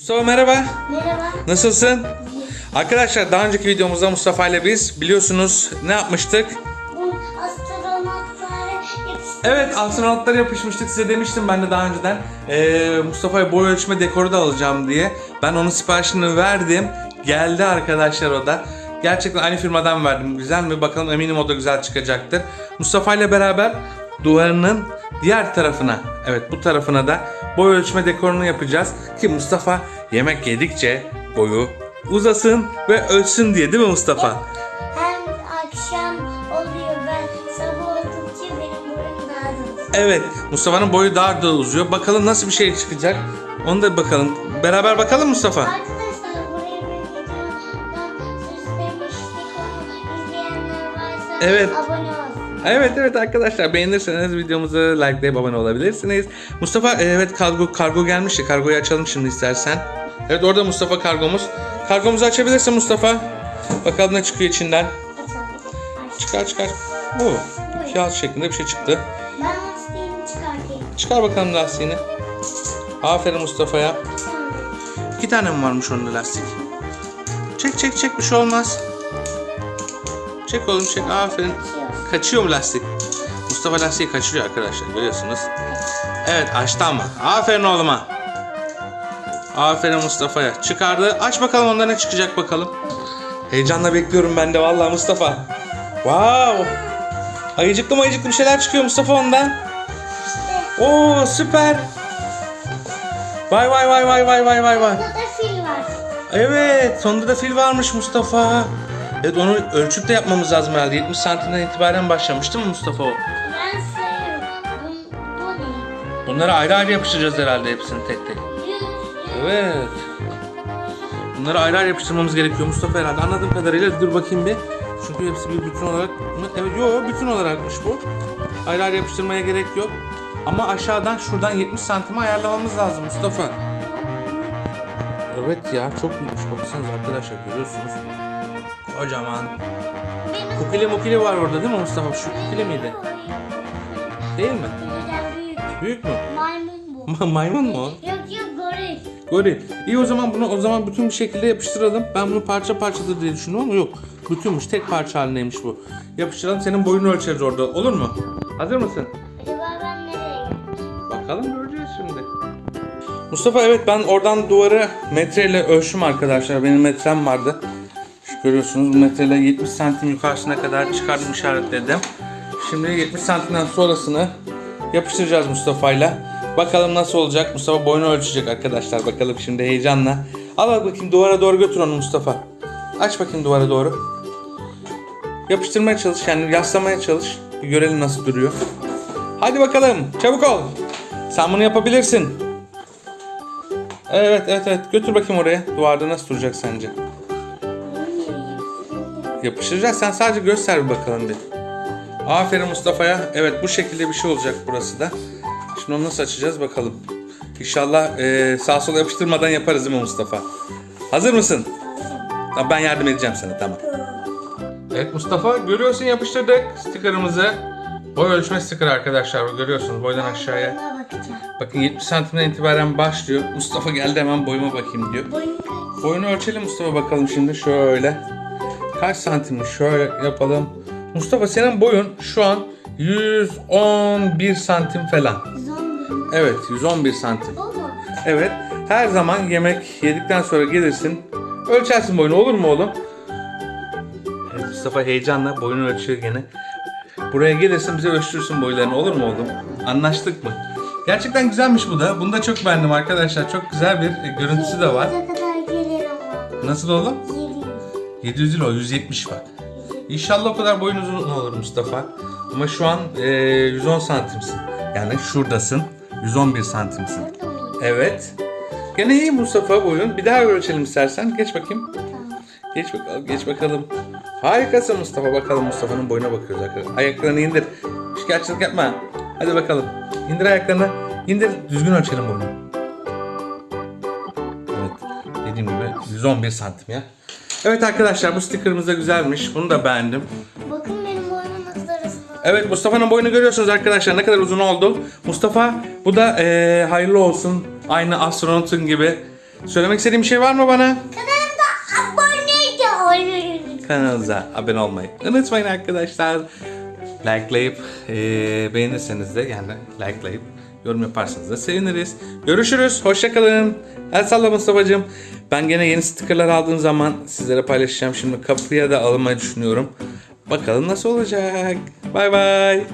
Mustafa merhaba. Merhaba. Nasılsın? Arkadaşlar daha önceki videomuzda Mustafa ile biz biliyorsunuz ne yapmıştık? Bu. Evet astronotlara yapışmıştık size demiştim ben de daha önceden. Ee, Mustafa'ya boy ölçme dekoru da alacağım diye. Ben onun siparişini verdim. Geldi arkadaşlar o da. Gerçekten aynı firmadan verdim. Güzel mi? Bakalım eminim o da güzel çıkacaktır. Mustafa ile beraber duvarının diğer tarafına, evet bu tarafına da boy ölçme dekorunu yapacağız. Ki Mustafa yemek yedikçe boyu uzasın ve ölçsün diye değil mi Mustafa? Hem akşam oluyor ben sabah oldukça benim boyum daha da uzun. Evet, Mustafa'nın boyu daha da uzuyor. Bakalım nasıl bir şey çıkacak. Onu da bakalım. Beraber bakalım Mustafa. Arkadaşlar buraya bir videodan süslemiştik onu izleyenler varsa Evet. abone olsun. Evet evet arkadaşlar beğenirseniz videomuzu likelayıp abone olabilirsiniz. Mustafa e, evet kargo kargo gelmişti. Kargoyu açalım şimdi istersen. Evet orada Mustafa kargomuz. Kargomuzu açabilirsin Mustafa. Bakalım ne çıkıyor içinden. Çıkar çıkar. Oo, kağıt şeklinde bir şey çıktı. Ben lastiğimi çıkartayım. Çıkar bakalım lastiğini. Aferin Mustafa'ya. İki tane mi varmış onda lastik? Çek çek çek bir şey olmaz. Çek oğlum çek aferin. Açıyor. Kaçıyor mu lastik? Mustafa lastiği kaçırıyor arkadaşlar görüyorsunuz. Evet açtı ama. Aferin oğluma. Aferin Mustafa'ya. Çıkardı. Aç bakalım onda ne çıkacak bakalım. Heyecanla bekliyorum ben de vallahi Mustafa. Wow. Ayıcıklı mayıcıklı bir şeyler çıkıyor Mustafa ondan. Oo süper. Vay vay vay vay vay vay vay vay. Burada da fil var. Evet, sonunda da fil varmış Mustafa. Evet, onu ölçüp de yapmamız lazım herhalde. 70 santimden itibaren başlamış değil mi Mustafa o? Ben sayıyorum. Bu, bu ne? Bunları ayrı ayrı yapıştıracağız herhalde hepsini tek tek. Yüz. Evet. Bunları ayrı ayrı yapıştırmamız gerekiyor Mustafa herhalde. Anladığım kadarıyla dur bakayım bir. Çünkü hepsi bir bütün olarak mı? Evet, yok bütün olarakmış bu. Ayrı ayrı yapıştırmaya gerek yok. Ama aşağıdan şuradan 70 santime ayarlamamız lazım Mustafa. Evet ya çok büyükmüş baksanıza arkadaşlar görüyorsunuz. Kocaman. Kukili mukili var orada değil mi Mustafa? Şu kukili miydi? Değil mi? Büyük. Mü? Maymun bu. Ma- maymun mu? Yok yok goril. Goril. İyi o zaman bunu o zaman bütün bir şekilde yapıştıralım. Ben bunu parça parçadır diye düşündüm ama yok. Bütünmüş. Tek parça halindeymiş bu. Yapıştıralım. Senin boyunu ölçeriz orada. Olur mu? Hazır mısın? Acaba ben nereye Bakalım göreceğiz şimdi. Mustafa evet ben oradan duvarı metreyle ölçtüm arkadaşlar. Benim metrem vardı. Görüyorsunuz metreyle 70 santim yukarısına kadar çıkardım işaretledim. Şimdi 70 santimden sonrasını yapıştıracağız Mustafa'yla. Bakalım nasıl olacak. Mustafa boyunu ölçecek arkadaşlar. Bakalım şimdi heyecanla. Al bak bakayım duvara doğru götür onu Mustafa. Aç bakayım duvara doğru. Yapıştırmaya çalış yani yaslamaya çalış. Bir görelim nasıl duruyor. Hadi bakalım çabuk ol. Sen bunu yapabilirsin. Evet evet evet götür bakayım oraya. Duvarda nasıl duracak sence? Yapıştıracağız. Sen sadece göster bir bakalım bir. Aferin Mustafa'ya. Evet bu şekilde bir şey olacak burası da. Şimdi onu nasıl açacağız bakalım. İnşallah eee sağ sola yapıştırmadan yaparız değil mi Mustafa? Hazır mısın? Tamam, ben yardım edeceğim sana tamam. Evet Mustafa görüyorsun yapıştırdık stickerımızı. Boy ölçme sticker arkadaşlar görüyorsunuz boydan aşağıya. Bakın 70 santimden itibaren başlıyor. Mustafa geldi hemen boyuma bakayım diyor. Boyunu ölçelim Mustafa bakalım şimdi şöyle. Kaç santimmiş şöyle yapalım. Mustafa senin boyun şu an 111 santim falan. Zombi. Evet 111 santim. Mu? Evet her zaman yemek yedikten sonra gelirsin. Ölçersin boyunu olur mu oğlum? Evet, Mustafa heyecanla boyunu ölçüyor gene. Buraya gelirsin bize ölçtürsün boylarını olur mu oğlum? Anlaştık mı? Gerçekten güzelmiş bu da. Bunu da çok beğendim arkadaşlar. Çok güzel bir e, görüntüsü de var. Ne kadar gelir ama? Nasıl oğlum? 700. 700 lira o 170 bak. İnşallah o kadar boyun uzun olur Mustafa. Ama şu an e, 110 santimsin. Yani şuradasın. 111 santimsin. Evet. Gene iyi Mustafa boyun. Bir daha ölçelim istersen. Geç bakayım. Geç bakalım. Geç bakalım. Harikasın Mustafa. Bakalım Mustafa'nın boyuna bakıyoruz arkadaşlar. Ayaklarını indir. Şikayetçilik yapma. Hadi bakalım. İndir ayaklarını. İndir. Düzgün ölçelim boyunu. Evet. Dediğim gibi 111 santim ya. Evet arkadaşlar bu stickerımız da güzelmiş. Bunu da beğendim. Bakın benim boyumun arasında. Evet Mustafa'nın boyunu görüyorsunuz arkadaşlar ne kadar uzun oldu. Mustafa bu da eee, hayırlı olsun. Aynı astronotun gibi Söylemek istediğin bir şey var mı bana? Kanalımda abone de olun. Kanalımıza abone olmayı unutmayın arkadaşlar. Likelayıp eee, beğenirseniz de yani likelayıp yorum yaparsanız da seviniriz. Görüşürüz. Hoşçakalın. El salla Mustafa'cığım. Ben gene yeni stickerlar aldığım zaman sizlere paylaşacağım. Şimdi kapıya da almayı düşünüyorum. Bakalım nasıl olacak. Bay bay.